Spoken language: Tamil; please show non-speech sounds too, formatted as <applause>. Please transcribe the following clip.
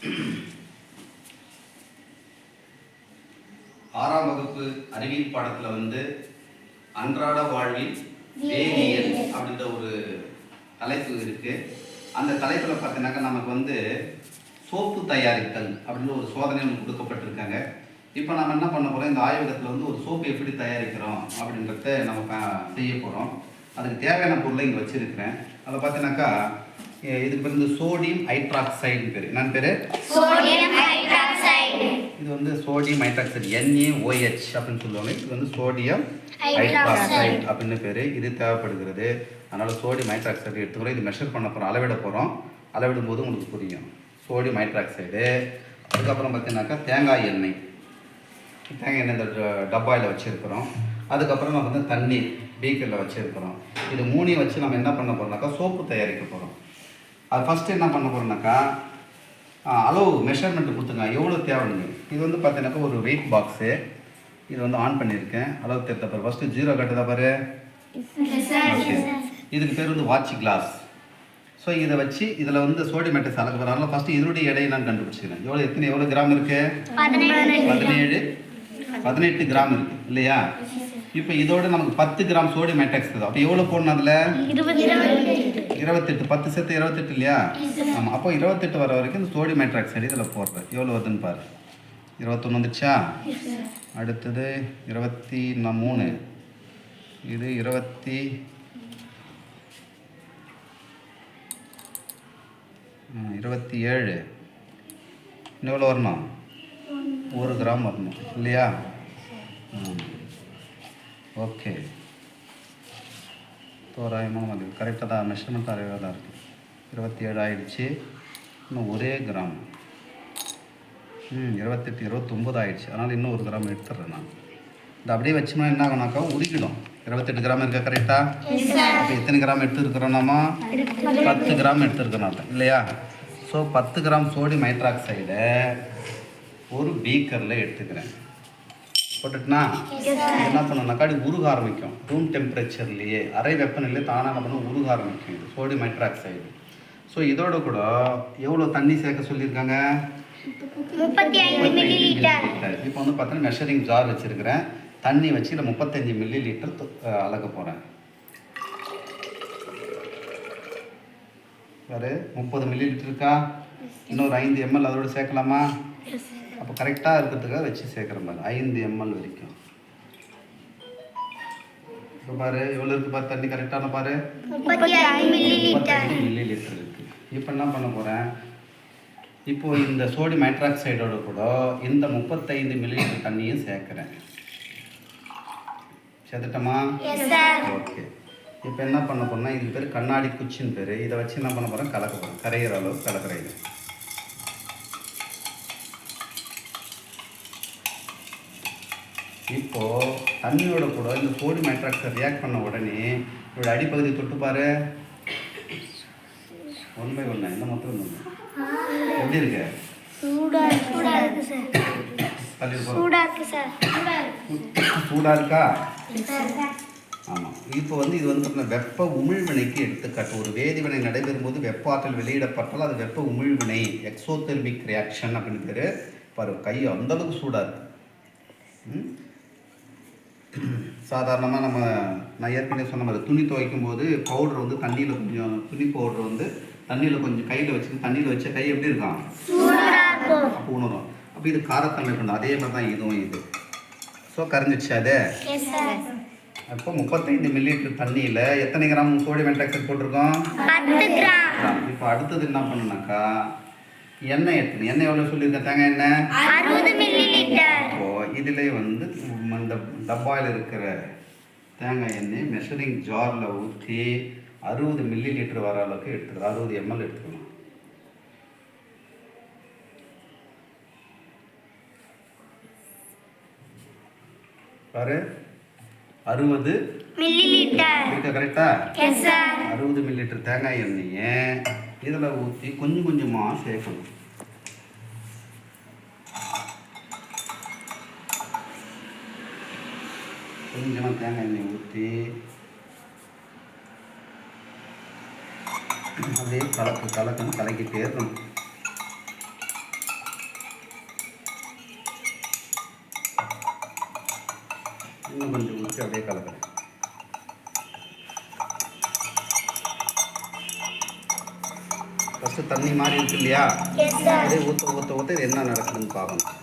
<clears throat> ஆறாம் வகுப்பு அறிவியல் பாடத்துல வந்து அன்றாட வாழ்வில் வேதியியல் அப்படின்ற ஒரு தலைப்பு இருக்கு. அந்த தலைப்புல பார்த்தீங்கன்னாக்கா நமக்கு வந்து சோப்பு தயாரித்தல் அப்படின்னு ஒரு சோதனை நமக்கு கொடுக்கப்பட்டிருக்காங்க. இப்போ நம்ம என்ன பண்ண போறோம்? இந்த ஆய்வகத்தில் வந்து ஒரு சோப்பு எப்படி தயாரிக்கிறோம் அப்படின்றத நம்ம செய்ய போகிறோம் அதுக்கு தேவையான பொருளை இங்கே வச்சிருக்கிறேன். அதை பார்த்தீங்கன்னாக்கா இதுக்கு பேர் வந்து சோடியம் ஹைட்ராக்சைடு பேர். என்னன்னு பேர்? சோடியம் ஹைட்ராக்சைடு இது வந்து சோடியம் ஹைட்ராக்சைடு NaOH அப்படின்னு சொல்லுவாங்க. இது வந்து சோடியம். ஹைட்ராக்சைடு அப்படின்னு பேர். இது தேவைப்படுகிறது. அதனால சோடியம் ஹைட்ராக்சைடு எடுத்துக்கிறோம் இது மெஷர் பண்ண போகிறோம் அளவிட போகிறோம் அளவிடும் போது உங்களுக்கு புரியும். சோடியம் ஹைட்ராக்சைடு அதுக்கப்புறம் பார்த்தீங்கன்னாக்கா தேங்காய் எண்ணெய். தேங்காய் எண்ணெய் இந்த டப்பாயில் வச்சுருக்கிறோம். அதுக்கப்புறம் நம்ம வந்து தண்ணீர் பீக்கரில் வச்சுருக்கிறோம். இது மூணையும் வச்சு நம்ம என்ன பண்ண போகிறோம்னாக்கா சோப்பு தயாரிக்க போகிறோம் அது ஃபஸ்ட்டு என்ன பண்ண போகிறோம்னாக்கா அளவு மெஷர்மெண்ட் கொடுத்துங்க எவ்வளோ தேவைங்க இது வந்து பார்த்தீங்கன்னாக்கா ஒரு வெயிட் பாக்ஸு இது வந்து ஆன் பண்ணியிருக்கேன். அளவு தெரிந்த பாரு. ஃபஸ்ட்டு ஜீரோ கட்டுதா பாரு. ஓகே இதுக்கு பேர் வந்து வாட்ச் கிளாஸ் ஸோ இதை வச்சு இதில் வந்து சோடியம் மெட்டஸ் அளக்க போகிறாங்க ஃபஸ்ட்டு இதனுடைய எடையை நான் கண்டுபிடிச்சிக்கிறேன் எவ்வளோ எத்தனை எவ்வளோ கிராம் இருக்குது பதினேழு. பதினெட்டு கிராம் இருக்கு. இல்லையா? இப்போ இதோட நமக்கு பத்து கிராம் சோடியம் மெட்டக்ஸ் அப்போ எவ்வளோ போடணும் அதில்? இருபத்தெட்டு பத்து சேர்த்து இருபத்தெட்டு இல்லையா? ஆமாம் அப்போ இருபத்தெட்டு வர வரைக்கும் இந்த சோடியம் ஹைட்ராக்சைடு இதில் போடுறேன். எவ்வளோ வருதுன்னு பாரு. இருபத்தொன்று வந்துச்சா அடுத்தது இருபத்தி மூணு. இது இருபத்தி இருபத்தி ஏழு. இன்னும் எவ்வளோ வரணும்? ஒரு கிராம் வரணும். இல்லையா. ஓகே. தோராயமாக வந்து கரெக்டாக தான் மெஷர்மெண்ட் அறிவாக தான் இருக்குது இருபத்தி ஏழு ஆயிடுச்சு. இன்னும் ஒரே கிராம் ம் இருபத்தெட்டு இருபத்தொம்பது ஆயிடுச்சு. அதனால் இன்னும் ஒரு கிராம் எடுத்துடுறேன் நான். இந்த அப்படியே வச்சோம்னா என்ன ஆகுனாக்கா உருகிடும். இருபத்தெட்டு கிராம் இருக்கா கரெக்டாக அப்போ எத்தனை கிராம் எடுத்துருக்குறோம் நாம? பத்து. கிராம் எடுத்துருக்கோம் இல்லையா? ஸோ பத்து கிராம் சோடியம் ஹைட்ராக்சைடை ஒரு பீக்கரில் எடுத்துக்கிறேன். போட்டுட்டுனா என்ன பண்ணணும்னாக்கா அது உருக ஆரம்பிக்கும். ரூம் டெம்பரேச்சர்லேயே அறை வெப்பநிலையே தானாக என்ன பண்ணும் உருக ஆரம்பிக்கும் இது. சோடியம் ஹைட்ராக்சைடு ஸோ இதோட கூட எவ்வளோ தண்ணி சேர்க்க சொல்லியிருக்காங்க? இப்போ வந்து பார்த்தீங்கன்னா மெஷரிங் ஜார் வச்சுருக்கிறேன். தண்ணி வச்சு இதில் முப்பத்தஞ்சு மில்லி லிட்டர் அளக்க போகிறேன் வேறு முப்பது மில்லி லிட்டர் இருக்கா இன்னொரு ஐந்து எம்எல் அதோட சேர்க்கலாமா? அப்போ கரெக்டாக இருக்கிறதுக்காக வச்சு சேர்க்குற மாதிரி ஐந்து எம்எல் வரைக்கும். இப்போ பாரு எவ்வளோ இருக்கு பாரு தண்ணி கரெக்டான பாரு. மில்லி லிட்டர் முப்பத்தஞ்சு மில்லி லிட்டர் இருக்கு. இப்போ என்ன பண்ண போகிறேன் இப்போ இந்த சோடியம் ஹைட்ராக்சைடோட கூட இந்த முப்பத்தைந்து மில்லி லிட்டர் தண்ணியும் சேர்க்குறேன். சேர்த்துட்டோமா? ஓகே இப்போ என்ன பண்ண போறேன்னா இதுக்கு பேர் கண்ணாடி குச்சின்னு பேர். இதை வச்சு என்ன பண்ண போகிறேன் கலக்க போகிறேன் கரையிற அளவு கலக்கிறேன் இது இப்போ தண்ணியோட கூட இந்த சோடியம் ஹைட்ராக்சைடு ரியாக்ட் பண்ண உடனே இதோட அடிப்பகுதி தொட்டு பாரு. ஒன் பை ஒன் இந்த மொத்தம் ஒன்று எப்படி இருக்கு? சூடா சூடா இருக்கு சார் தள்ளி போகிறோம் சூடா இருக்கு சார் சூடா இருக்கு? சூடாக இருக்கா ஆமாம் இப்போ வந்து இது வந்து பார்த்தீங்கன்னா வெப்ப உமிழ்வினைக்கு எடுத்துக்காட்டு. ஒரு வேதிவினை நடைபெறும் போது வெப்ப ஆற்றல் வெளியிடப்பட்டால் அது வெப்ப உமிழ்வினை எக்ஸோதெர்மிக் ரியாக்ஷன் அப்படின்னு பேர். பாரு கை அந்த அளவுக்கு சூடாக இருக்கு ம்? சாதாரணமாக நம்ம நான் ஏற்கனவே சொன்ன மாதிரி துணி துவைக்கும் போது பவுடர் வந்து தண்ணியில் கொஞ்சம் துணி பவுடர் வந்து தண்ணியில் கொஞ்சம் கையில் வச்சு தண்ணியில் வச்ச கை எப்படி இருக்கும்? அப்போ உணரும். அப்போ இது காரத்தன்மை கொண்டு அதே மாதிரி தான் இதுவும் இது. ஸோ கரைஞ்சிச்சு அது அப்போ முப்பத்தைந்து மில்லிலிட்டர் தண்ணியில் எத்தனை கிராம் சோடியம் ஹைட்ராக்சைடு போட்டிருக்கோம்? இப்போ அடுத்தது என்ன பண்ணணும்னாக்கா எண்ணெய் எடுத்துக்கணும் எண்ணெய் எவ்வளோ சொல்லியிருக்கேன் தேங்காய் எண்ணெய் அறுபது மில்லி லிட்டர் இப்போ இதிலே வந்து இந்த டப்பாயில் இருக்கிற தேங்காய் எண்ணெய் மெஷரிங் ஜாரில் ஊற்றி அறுபது மில்லி லிட்டர் வர அளவுக்கு எடுத்துக்கலாம். அறுபது எம்எல் எடுத்துக்கணும் பாரு. அறுபது மில்லி லிட்டர் இருக்க கரெக்டா அறுபது மில்லி லிட்டர் தேங்காய் எண்ணெயை இதில் ஊற்றி கொஞ்சம் கொஞ்சமாக சேர்க்கணும். கொஞ்சமாக தேங்காய் எண்ணெய் ஊற்றி அப்படியே கலக்கு கலக்கணும் கலக்கிட்டே இருக்கணும். இன்னும் கொஞ்சம் ஊற்றி அப்படியே கலக்கிறேன். ஃபஸ்ட்டு தண்ணி மாதிரி இருக்கு இல்லையா? அப்படியே ஊற்ற ஊற்ற ஊற்ற இது என்ன நடக்குதுன்னு பார்க்கணும்.